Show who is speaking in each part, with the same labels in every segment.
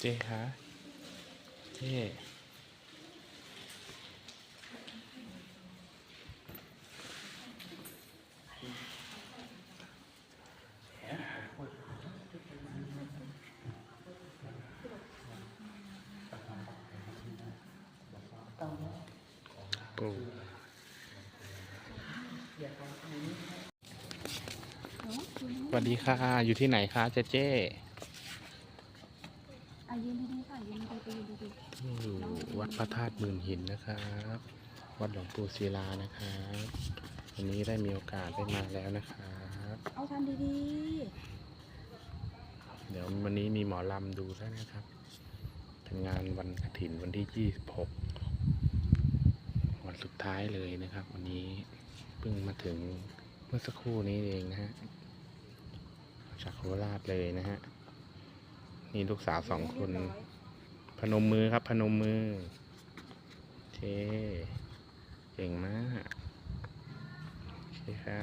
Speaker 1: เจ๊คะเจ๊โอ้สวัสดีค่ะ อยู่ที่ไหนคะเจ๊เจ๊
Speaker 2: ยืนดีๆค่ะยืนดีๆไปยืนดี
Speaker 1: อยู่วัดพระธาตุหมื่นหินนะครับ วัดหลวงปู่ศิลานะครับวันนี้ได้มีโอกาสได้มาแล้วนะครับ
Speaker 2: ๆเอาทำดี
Speaker 1: เดี๋ยววันนี้มีหมอลำดูแล้วนะครับ เป็นงานวันกฐินวันที่ 26 วันสุดท้ายเลยนะครับ วันนี้เพิ่งมาถึงเมื่อสักครู่นี้เองนะฮะ จากโคราชเลยนะฮะ นี่ลูกสาวสองคน พนมมือครับ พนมมือเจ๊เก่งมากโอเคค่ะ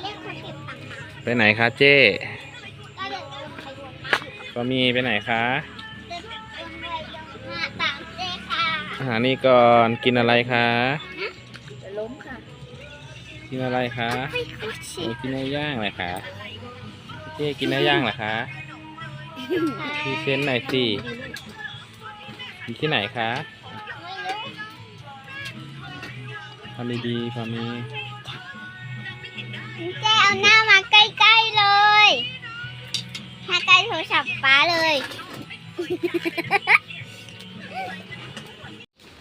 Speaker 3: เรียกคนเก็บตังค์มา
Speaker 1: ไปไหนคะเจ๊
Speaker 3: ก็เดินเดินไปโยนมา
Speaker 1: ก็มีไปไหนคะ
Speaker 3: เดินเดินไปโยนมาตามเจ๊ค่ะ
Speaker 1: อาหารนี่ก่อนกินอะไรคะ
Speaker 2: ๆล้มค่ะ
Speaker 1: กินอะไรคะ
Speaker 3: ไม่คุช
Speaker 1: โอ้กินเนื้อย่างเลยคะเจ๊กินเนื้อย่างเหรอคะ พรีเซนต์หน่อยสิอยู่ที่ไหนคะ
Speaker 3: ไม่รู้
Speaker 1: ทำดีๆพอมี
Speaker 3: เจ๊เอาหน้ามาใกล้ๆเลยมาใกล้โทรศัพท์ป้าเลย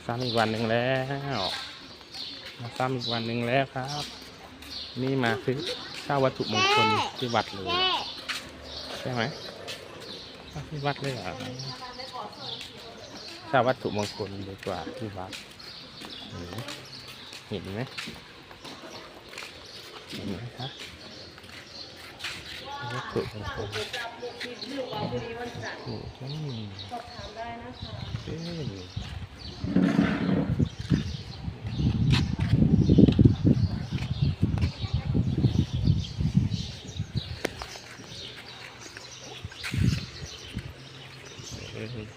Speaker 1: ซ้ำอีกวันหนึ่งแล้วมาซ้ำอีกวันหนึ่งแล้วครับ นี่มาซื้อเช่าวัตถุมงคลที่วัดเลย
Speaker 3: เจ๊
Speaker 1: ใช่ไหมอ้าว ที่วัดเลยเหรอถ้าวัตถุมงคลดีกว่าที่วัดเห็นไหมเห็นไหมเห็นไหมคะวัตถุมงคลโอ้โหเอ้ยเอ้ย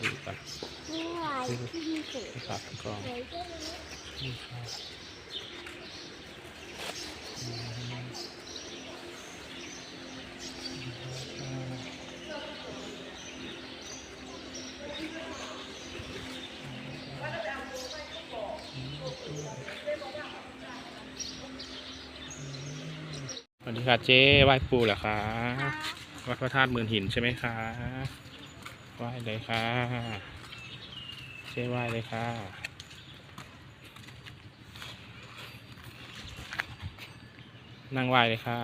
Speaker 1: ดูกัน
Speaker 3: นี่ไงที่ มีเศษ
Speaker 1: ตัดก่อน
Speaker 3: เลยก็รู้
Speaker 1: นี่ครับสวัสดีค่ะเจ๊ไหว้ปู่เหรอคะวัดพระธาตุหมื่นหินใช่ไหมคะไหว้เลยค่ะ เจ๊ไหว้เลยค่ะนั่งไหว้เลยค่ะ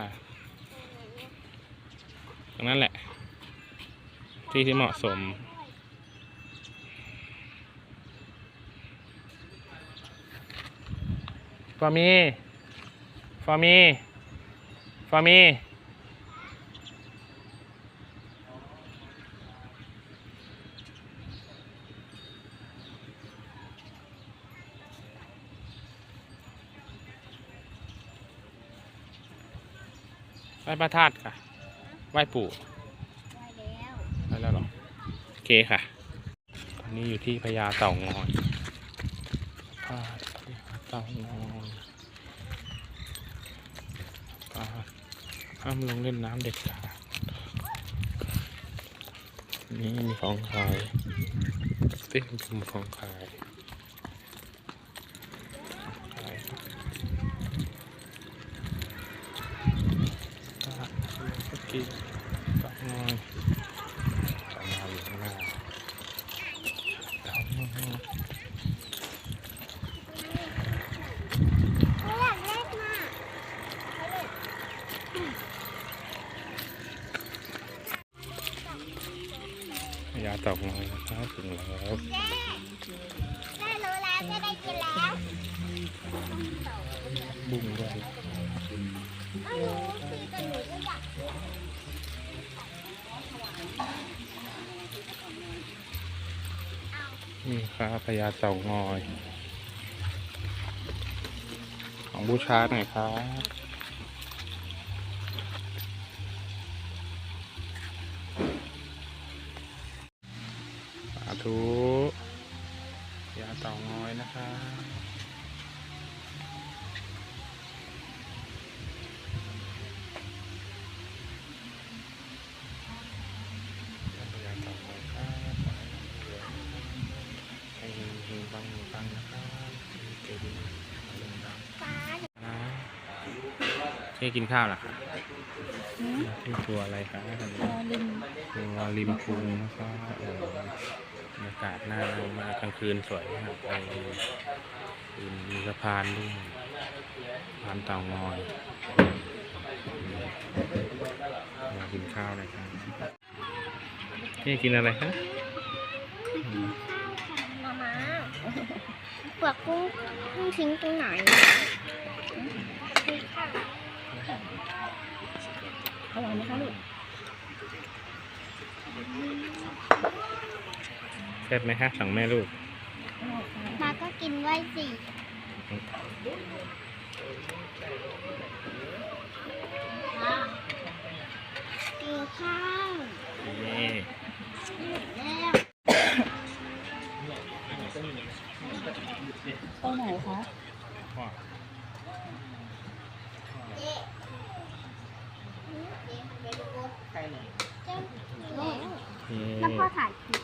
Speaker 1: ตรงนั้นแหละ ที่ที่เหมาะสม ฟอร์มี ฟอร์มี ฟอร์มี ว้พระธาตุค่ะ ไหว้ปู่
Speaker 3: ได้แล้ว
Speaker 1: ได้แล้วเหรอ โอเคค่ะ ตอนนี้อยู่ที่พญาเต่างอยพาพญาเต่างอยพาห้ามลงเล่นน้ำเด็ดขาดนี่มีของขายเต้นกลุ่มของขายของขายครับอะเมื่อกี้เต่างอยเต่างอยอยู่ข้างหน้าเต่างอย
Speaker 3: หนูอยากเล่นน่ะ
Speaker 1: พญาเต่างอยนะครับถึงแล้ว
Speaker 3: เจ๊ได้รู้แล้วจะได้กินแล้ว
Speaker 1: บุ้งด้วย
Speaker 3: ไม่รู้สิแต่หนูก็อยาก
Speaker 1: นี่ครับพญาเต่างอย ของบูชาหน่อยครับ ธุยาเต่างอยนะคะยาเต่างอยครับให้เฮงเฮงปังปังนะครับเก่งเรื่องดัง
Speaker 3: ฟ้า
Speaker 1: นะเช่กินข้าวเหรอคะชื่อตัวอะไรคะ
Speaker 2: รอลิง
Speaker 1: ตัวริมพุงนะครับเออบ รรยากาศหน้าดูมากกลางคืนสวยมากไปมีสะพานด้วยสะพานเต่างอยมากินข้าวเลยครับเช่กินอะไรคะ
Speaker 3: มามาเปลือกกุ้งกุ้งทิ้งตรงไหนอข้าว
Speaker 2: อร่อยไหมคะลูก
Speaker 1: แซ็บไหมฮะสองแม่ลูก
Speaker 3: มาก็กินไว้สิกินข้าว
Speaker 1: นี่
Speaker 3: แล้ว
Speaker 2: ไหนคะไก่หนึ่ง แล้ว
Speaker 1: พ่อถ่ายคลิป